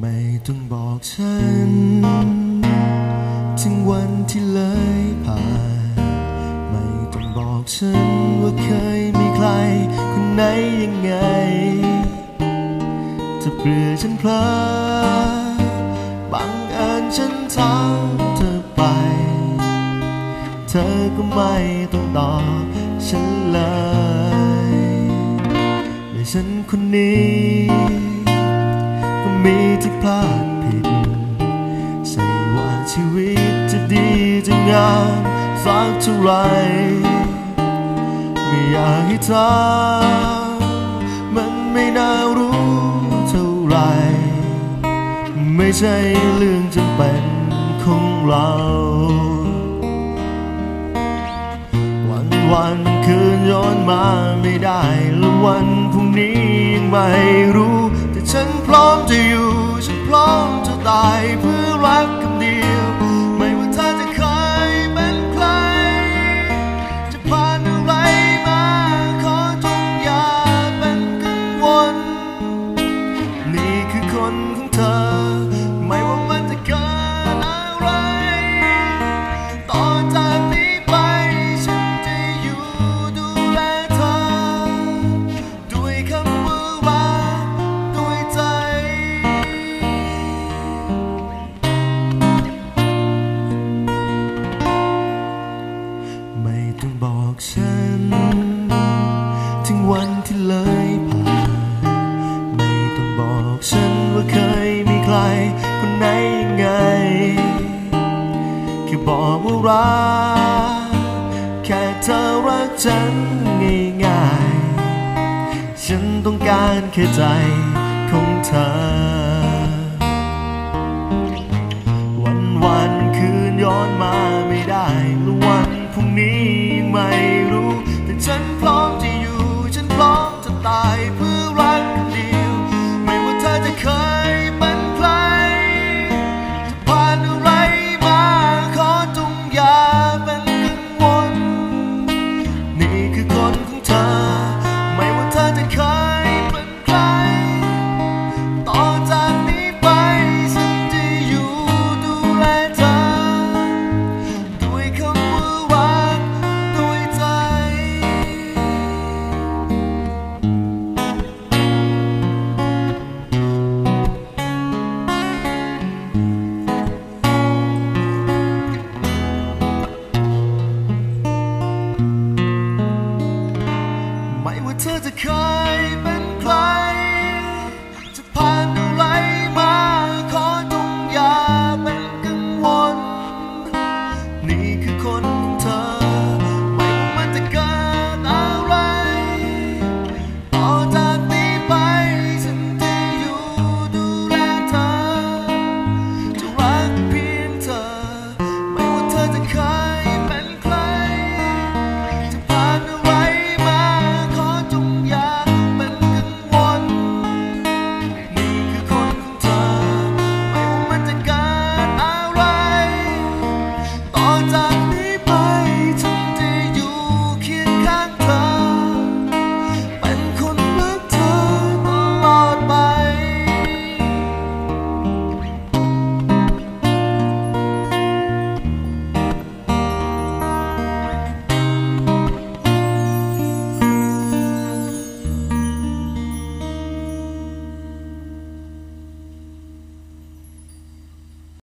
ไม่ต้องบอกฉัน ถึงวันที่เลยผ่าน ไม่ต้องบอกฉันว่าเคยมีใคร คนไหนยังไง ถ้าเพื่อฉันเพลอบังเอิญฉันทำเธอไป เธอก็ไม่ต้องตอบฉันเลยและฉันคนนี้ มีที่พลาดผิดใช่ว่าชีวิตจะดีจะงามสักเท่าไรไม่อยากให้เธอมันไม่น่ารู้เท่าไร ไม่ใช่เรื่องจำเป็นของเราวันวันคืนย้อนมาไม่ได้และวันพรุ่งนี้ยังไม่รู้ แต่ฉันพร้อมจะ ม อกฉัน ถึงวันที่เลยผ่านไม่ต้องบอกฉันว่าเคยมีใคร คนไหนยังไง แค่บอกว่ารักแค่เธอรักฉันง่ายๆ ฉันต้องการแค่ใจของเธอ วันวัน